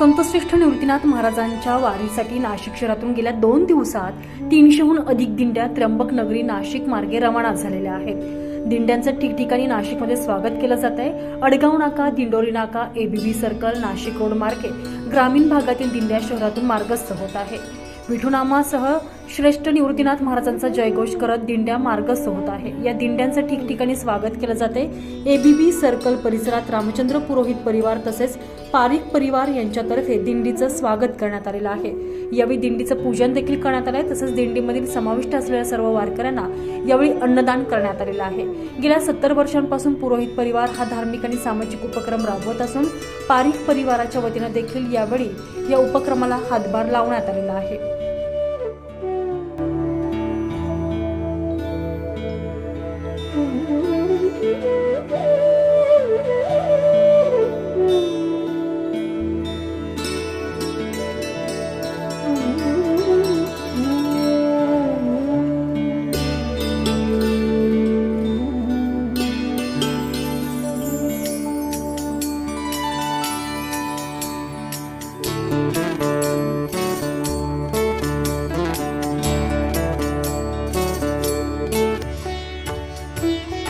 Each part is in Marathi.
संतश्रेष्ठ निवृत्तीनाथ महाराजांच्या वारीसाठी नाशिक शहरातून गेल्या दोन दिवसात तीनशेहून अधिक दिंड्या त्र्यंबक नगरी नाशिक मार्गे रवाना झालेल्या आहेत. दिंड्यांचं ठिकठिकाणी नाशिकमध्ये स्वागत केलं जात आहे. अडगाव नाका दिंडोरी नाका एबीबी सर्कल नाशिक रोड मार्गे ग्रामीण भागातील दिंड्या शहरातून मार्गस्थ होत आहे विठुनामासह श्रेष्ठ निवृत्तीनाथ महाराजांचा जयघोष करत दिंड्या मार्गस्थ होत आहे. या दिंड्यांचं ठिकठिकाणी स्वागत केलं जाते. एबीबी सर्कल परिसरात रामचंद्र पुरोहित परिवार तसेच पारिक परिवार यांच्यातर्फे दिंडीचं स्वागत करण्यात आलेलं आहे. यावेळी दिंडीचं पूजन देखील करण्यात आलं आहे तसंच दिंडीमधील समाविष्ट असलेल्या सर्व वारकऱ्यांना यावेळी अन्नदान करण्यात आलेलं आहे. गेल्या सत्तर वर्षांपासून पुरोहित परिवार हा धार्मिक आणि सामाजिक उपक्रम राबवत असून पारिक परिवाराच्या वतीनं देखील यावेळी या उपक्रमाला हातभार लावण्यात आलेला आहे.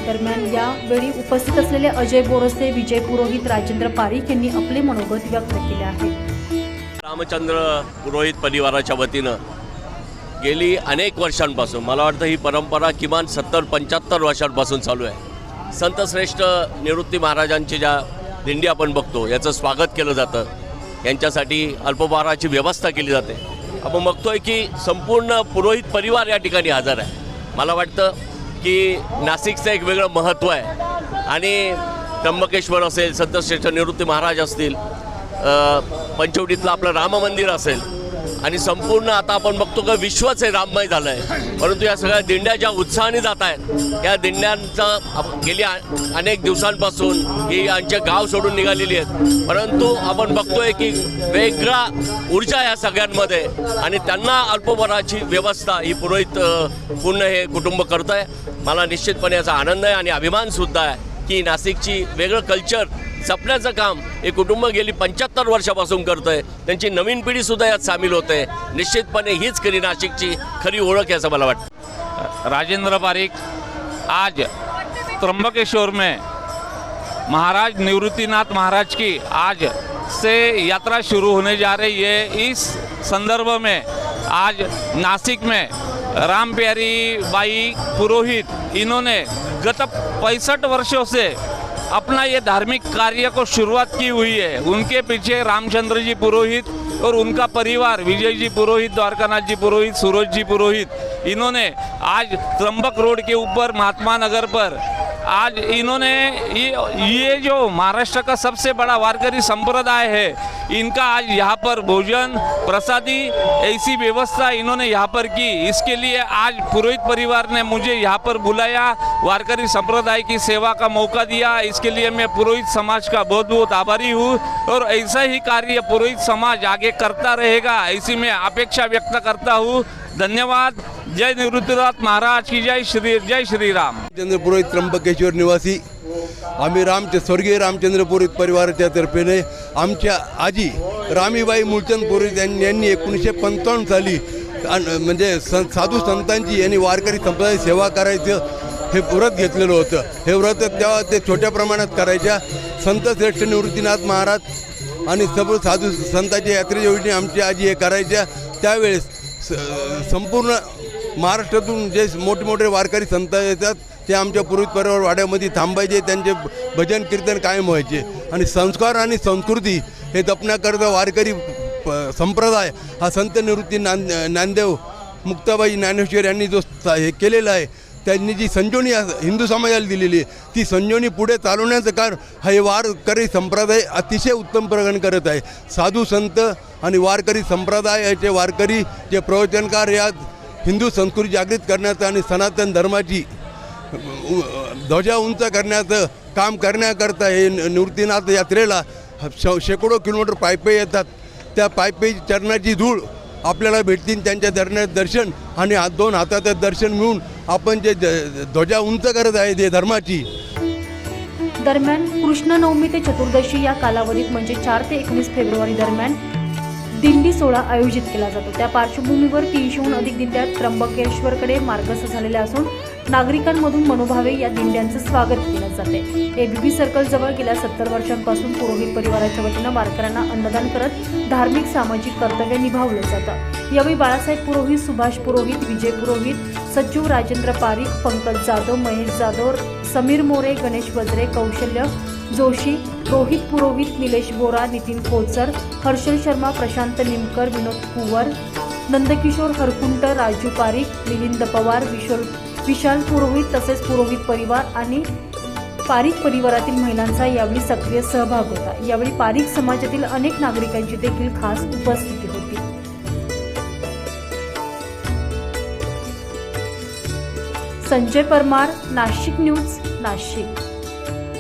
दरम्यान यावेळी उपस्थित असलेले अजय बोरसे विजय पुरोहित राजेंद्र पारीख यांनी आपले मनोगत व्यक्त केले आहे. रामचंद्र पुरोहित परिवाराच्या वतीनं गेली अनेक वर्षांपासून मला वाटतं ही परंपरा किमान सत्तर पंच्याहत्तर वर्षांपासून चालू आहे. संतश्रेष्ठ निवृत्ती महाराजांची ज्या दिंडी आपण बघतो याचं स्वागत केलं जातं. यांच्यासाठी अल्पभाराची व्यवस्था केली जाते. आपण बघतोय की संपूर्ण पुरोहित परिवार या ठिकाणी हजर आहे. मला वाटतं की नाशिकचं एक वेगळं महत्त्व आहे. आणि त्र्यंबकेश्वर असेल संतश्रेष्ठ निवृत्ती महाराज असतील पंचवटीतलं आपलं राम मंदिर असेल आणि संपूर्ण आता आपण बघतो का विश्वच हे राममय झालं आहे परंतु या सगळ्या दिंड्या ज्या उत्साहाने जात आहेत या दिंड्यांचा गेली अनेक दिवसांपासून ही यांचे गाव सोडून निघालेली आहेत. परंतु आपण बघतोय की वेगळा ऊर्जा या सगळ्यांमध्ये आणि त्यांना अल्पभराची व्यवस्था ही पुरोहित पूर्ण हे कुटुंब करत आहे मला निश्चितपणे याचा आनंद आहे आणि अभिमानसुद्धा आहे की नाशिकची वेगळं कल्चर जपण्याचं काम हे कुटुंब गेली पंच्याहत्तर वर्षापासून करतं आहे त्यांची नवीन पिढीसुद्धा यात सामील होते. निश्चितपणे हीच खरी नाशिकची खरी ओळख आहे असं मला वाटतं. राजेंद्र पारिक आज त्र्यंबकेश्वर में महाराज निवृत्तिनाथ महाराज की आज से यात्रा शुरू होने जा रही है। इस संदर्भ में आज नासिक में राम प्यारी बाई पुरोहित इन्होंने गत पैंसठ वर्षों से अपना ये धार्मिक कार्य को शुरुआत की हुई है। उनके पीछे रामचंद्र जी पुरोहित और उनका परिवार विजय जी पुरोहित द्वारकानाथ जी पुरोहित सूरज जी पुरोहित इन्होंने आज त्र्यंबक रोड के ऊपर महात्मा नगर पर आज इन्होंने ये ये जो महाराष्ट्र का सबसे बड़ा वारकरी संप्रदाय है, इनका आज यहाँ पर भोजन, प्रसादी, ऐसी व्यवस्था इन्होंने यहाँ पर की। इसके लिए आज पुरोहित परिवार ने मुझे यहाँ पर बुलाया, वारकरी संप्रदाय की सेवा का मौका दिया। इसके लिए मैं पुरोहित समाज का बहुत बहुत आभारी हूँ और ऐसा ही कार्य पुरोहित समाज आगे करता रहेगा, ऐसी मैं अपेक्षा व्यक्त करता हूँ। धन्यवाद। जय निवृत्तीनाथ महाराज की जय श्री जय श्री राम पुरोहित त्र्यंबकेश्वर निवासी आम्ही रामचे स्वर्गीय रामचंद्र पुरोहित परिवाराच्या तर्फेने आमच्या आजी रामीबाई मूलचंद पुरोहित यांनी यांनी एकोणीसशे पंचावन्न साली म्हणजे सं साधू संतांची यांनी वारकरी संप्रदाय सेवा करायचं हे व्रत घेतलेलं होतं. हे व्रत तेव्हा ते छोट्या प्रमाणात करायच्या. संत श्रेष्ठ निवृत्तीनाथ महाराज आणि सर्व साधू संतांच्या यात्रेच्या योजने आमची आजी हे करायच्या. त्यावेळेस स- संपूर्ण महाराष्ट्रातून जे मोठे मोठे वारकरी संत येतात ते आमच्या पूर्वी परिवार वाड्यामध्ये थांबायचे त्यांचे भजन कीर्तन कायम व्हायचे. आणि संस्कार आणि संस्कृती हे जपण्याकरता वारकरी प- संप्रदाय हा संत निवृत्ती नांद नांदेव मुक्ताबाई ज्ञानेश्वर यांनी जो स- हे केलेला आहे त्यांनी जी संजोनी हिंदू समाजाला दिलेली आहे ती संजोनी पुढे चालवण्याचं कार हे वारकरी संप्रदाय अतिशय उत्तम प्रगण करत आहे. साधू संत आणि वारकरी संप्रदायाचे वारकरी जे प्रवचनकार या हिंदू संस्कृती जागृत करण्याचं आणि सनातन धर्माची ध्वजा उंच करण्याचं काम करण्याकरता हे निवृत्तीनाथ यात्रेला शेकडो किलोमीटर पायपे येतात. त्या पायपे चरणाची धूळ आपल्याला भेटतील त्यांच्या दर्शन दर्शन आणि हात दोन हाताचं दर्शन मिळून आपण जे ध्वजा उंच करत आहे ते धर्माची. दरम्यान कृष्ण नवमी ते चतुर्दशी या कालावधीत म्हणजे चार ते एकोणीस फेब्रुवारी दरम्यान दिंडी सोहळा आयोजित केला जातो. त्या पार्श्वभूमीवर तीनशेहून अधिक दिंड्या त्र्यंबकेश्वरकडे मार्गस्थ झालेल्या असून नागरिकांमधून मनोभावे या दिंड्यांचं स्वागत केलं जाते एबीबी सर्कल जवळ गेल्या सत्तर वर्षांपासून पुरोहित परिवाराच्या वतीनं वारकऱ्यांना अन्नदान करत धार्मिक सामाजिक कर्तव्य निभावलं जातं. यावेळी बाळासाहेब पुरोहित सुभाष पुरोहित विजय पुरोहित सचिव राजेंद्र पारिक पंकज जाधव महेश जाधव समीर मोरे गणेश वज्रे कौशल्य जोशी रोहित पुरोहित निलेश बोरा नितीन कोचर हर्षल शर्मा प्रशांत निमकर विनोद कुवर नंदकिशोर हरकुंट राजू पारिक मिलिंद पवार विशोल विशाल पुरोहित तसेच पुरोहित परिवार आणि पारिक परिवारातील महिलांचा यावेळी सक्रिय सहभाग होता. यावेळी पारिक समाजातील अनेक नागरिकांची देखील खास उपस्थिती होती. संजय परमार नाशिक न्यूज नाशिक.